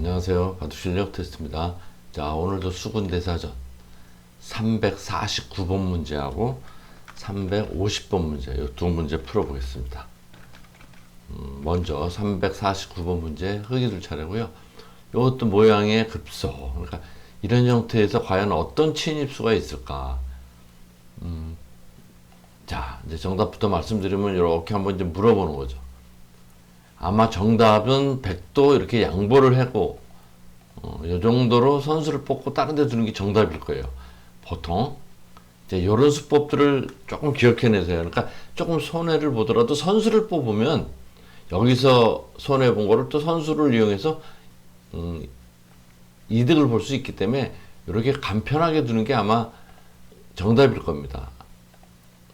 안녕하세요. 바둑 실력 테스트입니다. 자, 오늘도 수군 대사전 349번 문제하고 350번 문제 이 두 문제 풀어보겠습니다. 음, 먼저 349번 문제 흑이들 차례고요. 이것도 모양의 급소. 그러니까 이런 형태에서 과연 어떤 침입수가 있을까? 음, 자, 이제 정답부터 말씀드리면 이렇게 한번 이제 물어보는 거죠. 아마 정답은 100도 이렇게 양보를 하고 어, 이 정도로 선수를 뽑고 다른 데 두는 게 정답일 거예요. 보통 이제 이런 수법들을 조금 기억해내세요. 그러니까 조금 손해를 보더라도 선수를 뽑으면 여기서 손해 본 거를 또 선수를 이용해서 음, 이득을 볼 수 있기 때문에 이렇게 간편하게 두는 게 아마 정답일 겁니다.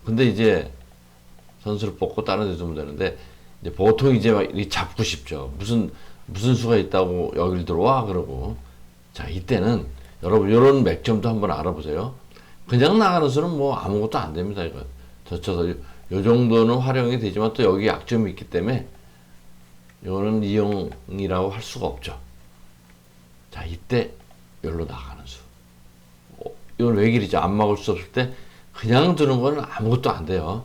근데 이제 선수를 뽑고 다른 데 두면 되는데 이제 보통 이제 막 잡고 싶죠. 무슨 무슨 수가 있다고 여길 들어와 그러고 자 이때는 여러분 이런 맥점도 한번 알아보세요. 그냥 나가는 수는 뭐 아무것도 안 됩니다. 이거 젖혀서 요, 요 정도는 활용이 되지만 또 여기 약점이 있기 때문에 이거는 이용이라고 할 수가 없죠. 자 이때 여기로 나가는 수. 어, 이건 외길이죠. 안 막을 수 없을 때 그냥 두는 거는 아무것도 안 돼요.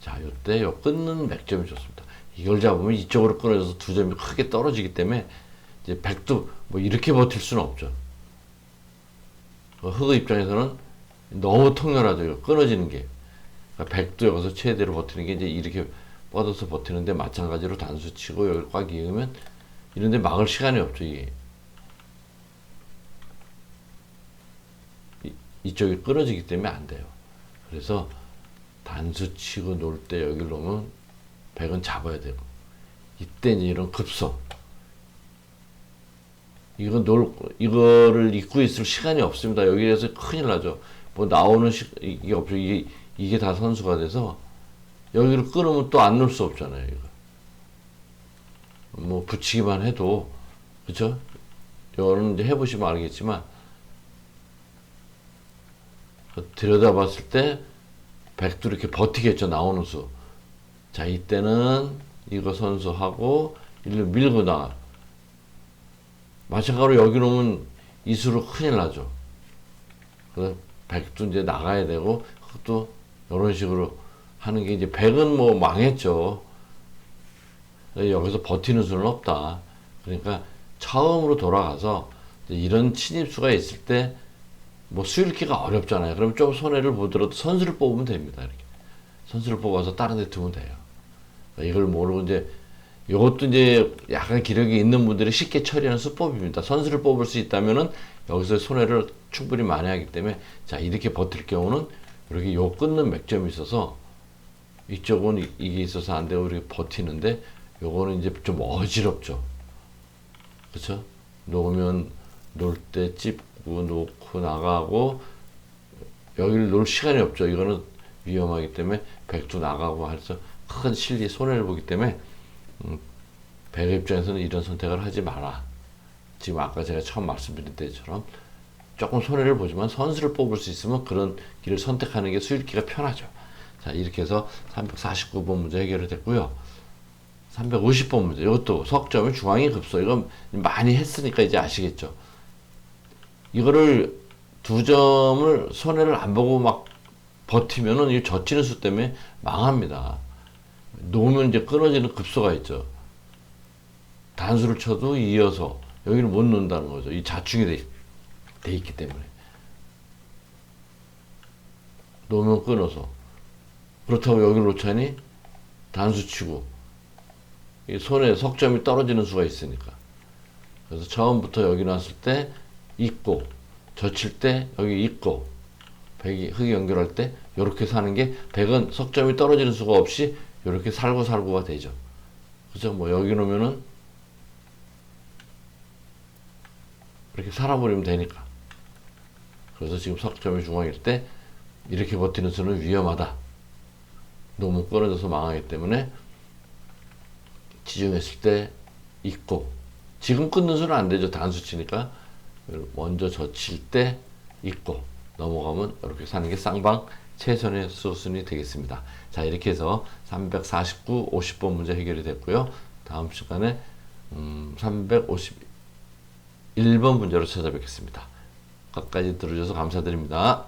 자, 요때 요 끊는 맥점이 좋습니다. 이걸 잡으면 이쪽으로 끊어져서 두 점이 크게 떨어지기 때문에 이제 백도 뭐 이렇게 버틸 수는 없죠. 그 흑의 입장에서는 너무 통렬하죠. 끊어지는 게. 그러니까 백도 여기서 최대로 버티는 게 이제 이렇게 뻗어서 버티는데 마찬가지로 단수 치고 여기 꽉 이으면 이런데 막을 시간이 없죠. 이게. 이, 이쪽이 끊어지기 때문에 안 돼요. 그래서 단수 치고 놀 때 여기를 놓으면 백은 잡아야 되고 이때 이제 이런 급소 이거 놀 이거를 잊고 있을 시간이 없습니다. 여기에서 큰일 나죠. 뭐 나오는 시 이게 없죠. 이게 이게 다 선수가 돼서 여기를 끊으면 또 안 놀 수 없잖아요. 이거 뭐 붙이기만 해도 그렇죠? 이거는 이제 해보시면 알겠지만 들여다봤을 때 백도 이렇게 버티겠죠 나오는 수. 자 이때는 이거 선수하고 일로 밀고 나가. 마찬가지로 여기 놓으면 이수로 큰일 나죠. 그래서 백도 이제 나가야 되고 또 이런 식으로 하는 게 이제 백은 뭐 망했죠. 여기서 버티는 수는 없다. 그러니까 처음으로 돌아가서 이런 침입수가 있을 때 뭐 수일기가 어렵잖아요. 그럼 좀 손해를 보더라도 선수를 뽑으면 됩니다. 이렇게 선수를 뽑아서 다른 데 두면 돼요. 이걸 모르고 이제 이것도 이제 약간 기력이 있는 분들이 쉽게 처리하는 수법입니다. 선수를 뽑을 수 있다면은 여기서 손해를 충분히 많이 하기 때문에 자 이렇게 버틸 경우는 이렇게 요 끊는 맥점이 있어서 이쪽은 이게 있어서 안 되고 이렇게 버티는데 요거는 이제 좀 어지럽죠. 그렇죠? 놓으면 놀때 찝고 놓고 나가고 여기를 놓을 시간이 없죠. 이거는 위험하기 때문에 백도 나가고 해서 큰 실리 손해를 보기 때문에 음, 백 입장에서는 이런 선택을 하지 마라. 지금 아까 제가 처음 말씀드린 때처럼 조금 손해를 보지만 선수를 뽑을 수 있으면 그런 길을 선택하는 게 수익기가 편하죠. 자 이렇게 해서 349번 문제 해결이 됐고요. 350번 문제 이것도 석점이 중앙이 급소 이건 많이 했으니까 이제 아시겠죠. 이거를 두 점을 손해를 안 보고 막 버티면은 이 젖히는 수 때문에 망합니다. 놓으면 이제 끊어지는 급소가 있죠. 단수를 쳐도 이어서 여기를 못 놓는다는 거죠. 이 자충이 돼, 돼 있기 때문에. 놓으면 끊어서. 그렇다고 여기를 놓자니 단수 치고 이 손에 석점이 떨어지는 수가 있으니까. 그래서 처음부터 여기 놨을 때 있고 젖힐 때 여기 있고 백이 흙이 연결할 때 이렇게 사는 게 백은 석점이 떨어지는 수가 없이 이렇게 살고 살고가 되죠. 그죠? 뭐 여기 놓으면은 이렇게 살아버리면 되니까. 그래서 지금 석점이 중앙일 때 이렇게 버티는 수는 위험하다. 너무 끊어져서 망하기 때문에 지중했을 때 있고 지금 끊는 수는 안 되죠. 단수치니까 먼저 젖힐 때 있고 넘어가면 이렇게 사는 게 쌍방 최선의 수순이 되겠습니다. 자 이렇게 해서 349, 50번 문제 해결이 됐고요. 다음 시간에 음, 350 1번 문제로 찾아뵙겠습니다. 끝까지 들어주셔서 감사드립니다.